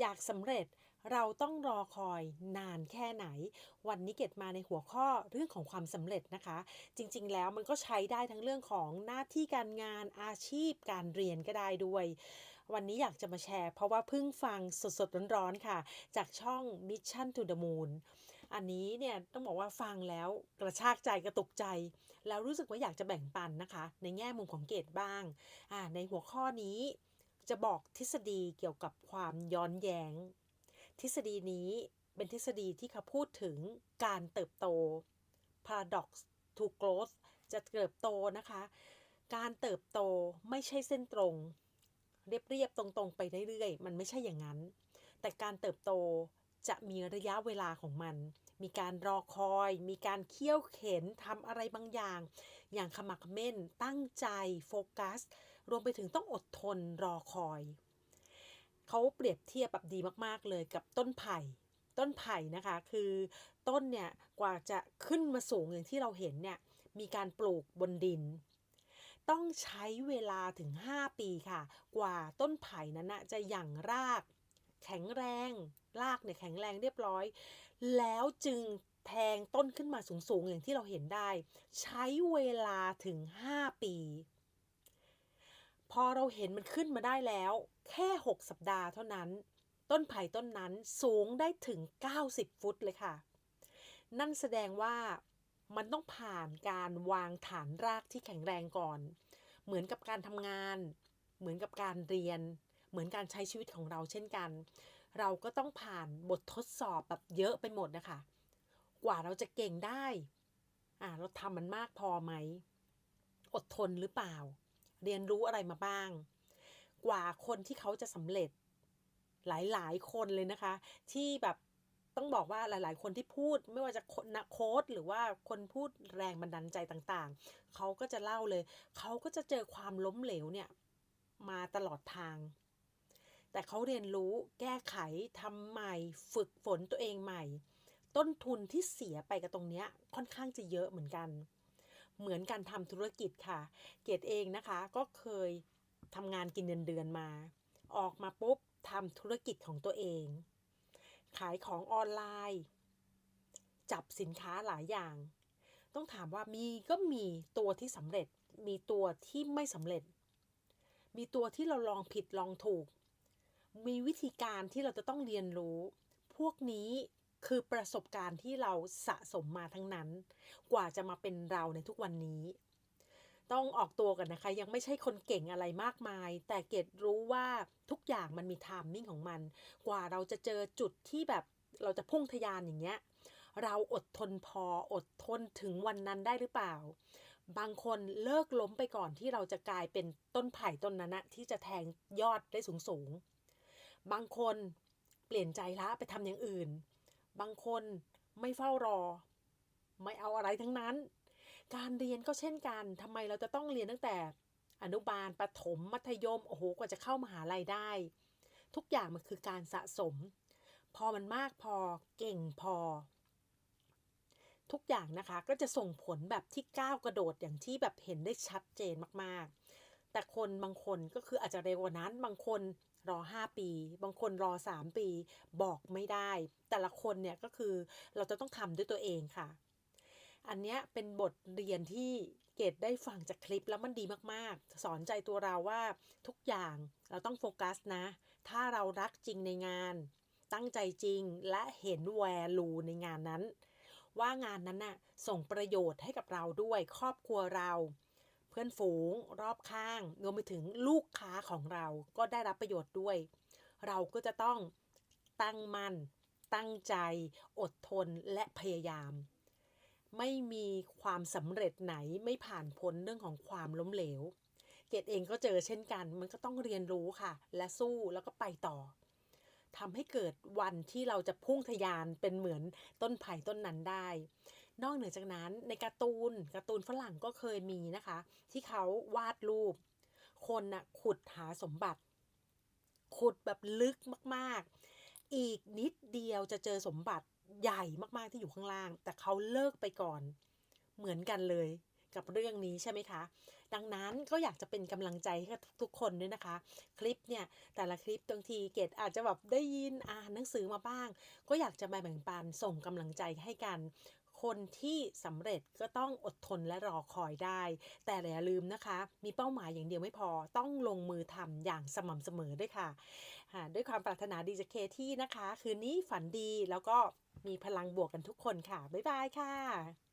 อยากสำเร็จเราต้องรอคอยนานแค่ไหน วันนี้เกดมาในหัวข้อเรื่องของความสำเร็จนะคะ จริงๆ แล้วมันก็ใช้ได้ทั้งเรื่องของหน้าที่การงานอาชีพการเรียนก็ได้ด้วย วันนี้อยากจะมาแชร์ เพราะว่าเพิ่งฟังสดๆ ร้อนๆ ค่ะ จากช่อง Mission to the Moon อันนี้เนี่ยต้องบอกว่าฟังแล้วกระชากใจกระตุกใจ แล้วรู้สึกว่าอยากจะแบ่งปันนะคะ ในแง่มุมของเกดบ้างในหัวข้อนี้ จะบอกทฤษฎีเกี่ยวกับความย้อนแย้ง ทฤษฎีนี้เป็นทฤษฎีที่เขาพูดถึงการเติบโต paradox to growth จะเติบโตนะคะ การเติบโตไม่ใช่เส้นตรง เรียบๆตรงๆ ไปเรื่อยๆ มันไม่ใช่อย่างนั้น แต่การเติบโตจะมีระยะเวลาของมัน มีการรอคอย มีการเคี่ยวเข็นทำอะไรบางอย่าง อย่างขมักเม่น ตั้งใจ โฟกัส รวมไปถึงต้องอดทนรอคอย เขาเปรียบเทียบแบบดีมากๆเลยกับต้นไผ่ ต้นไผ่นะคะคือต้นเนี่ยกว่าจะขึ้นมาสูงอย่างที่เราเห็นเนี่ยมีการปลูกบนดิน ต้องใช้เวลาถึง 5 ปีค่ะ กว่าต้นไผ่นั้นนะจะหยั่งราก แข็งแรง รากเนี่ยแข็งแรงเรียบร้อย แล้วจึงแทงต้นขึ้นมาสูงๆอย่างที่เราเห็นได้ ใช้เวลาถึง 5 ปี พอเราเห็นมันขึ้นมาได้แล้ว แค่ 6 สัปดาห์เท่านั้น ต้นไผ่ต้นนั้นสูงได้ถึง 90 ฟุตเลยค่ะ นั่นแสดงว่ามันต้องผ่านการวางฐานรากที่แข็งแรงก่อน เหมือนกับการทำงาน เหมือนกับการเรียน เหมือนการใช้ชีวิตของเราเช่นกัน เราก็ต้องผ่านบททดสอบแบบเยอะไปหมดนะคะ กว่าเราจะเก่งได้ อ่าเราทำมันมากพอไหม อดทนหรือเปล่า เรียนรู้อะไรมาบ้าง กว่าคนที่เขาจะสำเร็จหลาย ๆ คนเลยนะคะ ที่แบบต้องบอกว่าหลาย ๆ คนที่พูดไม่ว่าจะนักโค้ดหรือว่าคนพูดแรงบันดาลใจต่างๆ เขาก็จะเล่าเลย เขาก็จะเจอความล้มเหลวเนี่ยมาตลอดทาง แต่เขาเรียนรู้แก้ไขทำใหม่ฝึกฝนตัวเองใหม่ ต้นทุนที่เสียไปกับตรงเนี้ยค่อนข้างจะเยอะเหมือนกัน เหมือนการทำธุรกิจค่ะ เกดเองนะคะก็เคยทำงานกินเดือนเดือนมา ออกมาปุ๊บทำธุรกิจของตัวเอง ขายของออนไลน์ จับสินค้าหลายอย่าง ต้องถามว่ามีก็มีตัวที่สำเร็จ มีตัวที่ไม่สำเร็จ มีตัวที่เราลองผิดลองถูก มีวิธีการที่เราจะต้องเรียนรู้ พวกนี้ คือประสบการณ์ที่เราสะสมมาทั้งนั้น กว่าจะมาเป็นเราในทุกวันนี้ ต้องออกตัวกันนะคะ ยังไม่ใช่คนเก่งอะไรมากมาย แต่เกดรู้ว่าทุกอย่างมันมีไทมมิ่งของมัน กว่าเราจะเจอจุดที่แบบเราจะพุ่งทะยานอย่างเงี้ยเราอดทนพออดทนถึงวันนั้นได้หรือเปล่า บางคนเลิกล้มไปก่อนที่เราจะกลายเป็นต้นไผ่ต้นนั้นนะที่จะแทงยอดได้สูงสูง บางคนเปลี่ยนใจละไปทำอย่างอื่น บางคนไม่เฝ้ารอ ไม่เอาอะไรทั้งนั้น การเรียนก็เช่นกันทำไมเราจะต้องเรียนตั้งแต่ อนุบาลประถมมัธยมโอ้โหกว่าจะเข้ามหาลัยได้ ทุกอย่างมันคือการสะสม พอมันมากพอเก่งพอ ทุกอย่างนะคะก็จะส่งผลแบบที่ก้าวกระโดดอย่างที่แบบเห็นได้ชัดเจนมากๆ แต่คนบางคนก็คืออาจจะเร็วกว่านั้นบางคนรอ 5 ปี บางคนรอ 3 ปี บอกไม่ได้ แต่ละคนเนี่ยก็คือเราจะต้องทำด้วยตัวเองค่ะ อันเนี้ยเป็นบทเรียนที่เกดได้ฟังจากคลิปแล้วมันดีมากๆ สอนใจตัวเราว่าทุกอย่างเราต้องโฟกัสนะ ถ้าเรารักจริงในงาน ตั้งใจจริงและเห็นแวลูในงานนั้น ว่างานนั้นน่ะส่งประโยชน์ให้กับเราด้วยครอบครัวเรา เพื่อนฝูงรอบข้างรวมไปถึงลูกค้าของเราก็ได้รับประโยชน์ด้วย เราก็จะต้องตั้งมั่น ตั้งใจ อดทนและพยายาม ไม่มีความสำเร็จไหนไม่ผ่านพ้นเรื่องของความล้มเหลว เกดเองก็เจอเช่นกัน มันก็ต้องเรียนรู้ค่ะ และสู้แล้วก็ไปต่อทำให้เกิดวันที่เราจะพุ่งทะยานเป็นเหมือนต้นไผ่ต้นนั้นได้ นอกเหนือจากนั้นในการ์ตูนการ์ตูนฝรั่งก็เคยมีนะคะ ที่เขาวาดรูป คนน่ะขุดหาสมบัติ ขุดแบบลึกมากๆ อีกนิดเดียวจะเจอสมบัติใหญ่มากๆที่อยู่ข้างล่าง แต่เขาเลิกไปก่อน เหมือนกันเลยกับเรื่องนี้ใช่ไหมคะ ดังนั้นก็อยากจะเป็นกำลังใจให้ทุกๆคนด้วยนะคะ คลิปเนี่ยแต่ละคลิปบางทีเกดอาจจะแบบได้ยินอ่านหนังสือมาบ้าง ก็อยากจะมาแบ่งปันส่งกำลังใจให้กัน คนที่สำเร็จก็ต้องอดทนและรอคอยได้ แต่อย่าลืมนะคะ มีเป้าหมายอย่างเดียวไม่พอต้องลงมือทำอย่างสม่ำเสมอด้วยค่ะ ด้วยความปรารถนาดีจากเคที่นะคะ คืนนี้ฝันดีแล้วก็มีพลังบวกกันทุกคนค่ะ บ๊ายบายค่ะ